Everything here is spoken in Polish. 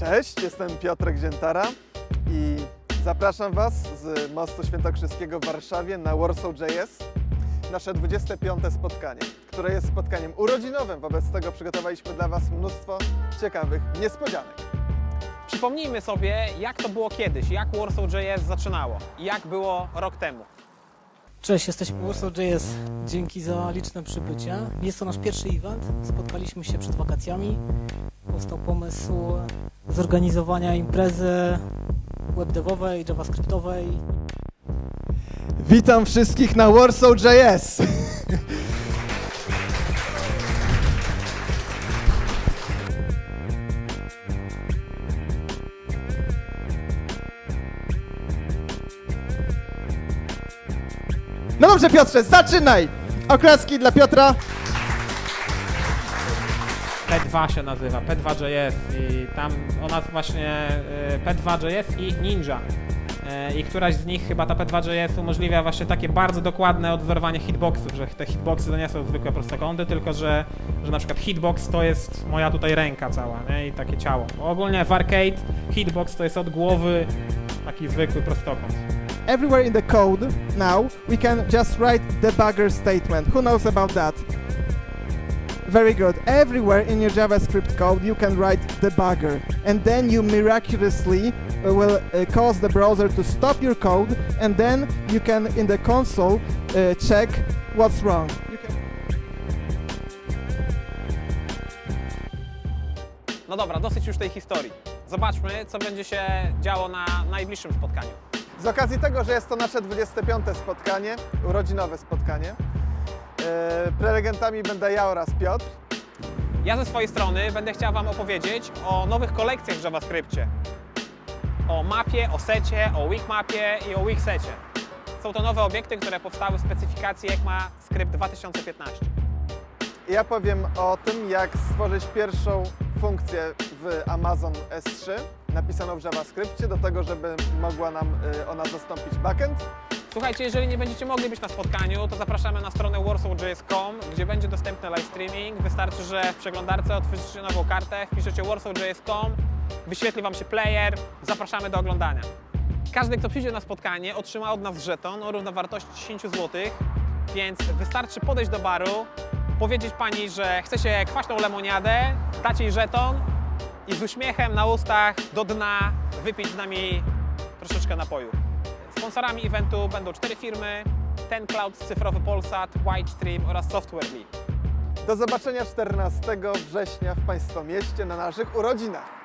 Cześć, jestem Piotrek Ziętara i zapraszam Was z Mostu Świętokrzyskiego w Warszawie na Warsaw.js. Nasze 25. spotkanie, które jest spotkaniem urodzinowym. Wobec tego przygotowaliśmy dla Was mnóstwo ciekawych niespodzianek. Przypomnijmy sobie, jak to było kiedyś, jak Warsaw.js zaczynało i jak było rok temu. Cześć, jesteśmy Warsaw.js. Dzięki za liczne przybycie. Jest to nasz pierwszy event. Spotkaliśmy się przed wakacjami. Powstał pomysł zorganizowania imprezy webdevowej, javascriptowej. Witam wszystkich na Warsaw.js! No dobrze Piotrze, zaczynaj! Oklaski dla Piotra. P2 się nazywa, P2.js i tam ona właśnie y, P2.js i Ninja. Y, I któraś z nich, chyba ta P2.js umożliwia właśnie takie bardzo dokładne odwzorowanie hitboxów, że te hitboxy to nie są zwykłe prostokąty, tylko że, że na przykład hitbox to jest moja tutaj ręka cała nie? i takie ciało. Ogólnie w arcade hitbox to jest od głowy taki zwykły prostokąt. Everywhere in the code now we can just write debugger statement. Who knows about that? Very good. Everywhere in your JavaScript code you can write debugger and then you miraculously uh, will uh, cause the browser to stop your code and then you can in the console uh, check what's wrong. You can No dobra, dosyć już tej historii. Zobaczmy, co będzie się działo na najbliższym spotkaniu. Z okazji tego, że jest to nasze 25. spotkanie, urodzinowe spotkanie, prelegentami będę ja oraz Piotr. Ja ze swojej strony będę chciał Wam opowiedzieć o nowych kolekcjach w JavaScriptie. O mapie, o secie, o weak mapie i o weak secie. Są to nowe obiekty, które powstały w specyfikacji ECMAScript 2015. Ja powiem o tym, jak stworzyć pierwszą funkcję w Amazon S3 napisaną w JavaScriptie do tego, żeby mogła nam y, ona zastąpić backend. Słuchajcie, jeżeli nie będziecie mogli być na spotkaniu, to zapraszamy na stronę warsaw.js.com, gdzie będzie dostępny live streaming. Wystarczy, że w przeglądarce otworzycie nową kartę, wpiszecie warsaw.js.com, wyświetli Wam się player, zapraszamy do oglądania. Każdy, kto przyjdzie na spotkanie, otrzyma od nas żeton o równowartości 10 zł, więc wystarczy podejść do baru, powiedzieć pani, że chce się kwaśną lemoniadę, dać jej żeton i z uśmiechem na ustach do dna wypić z nami troszeczkę napoju. Sponsorami eventu będą cztery firmy: Ten Cloud, Cyfrowy Polsat, Whitestream oraz Softwarely. Do zobaczenia 14 września w Państwa mieście na naszych urodzinach.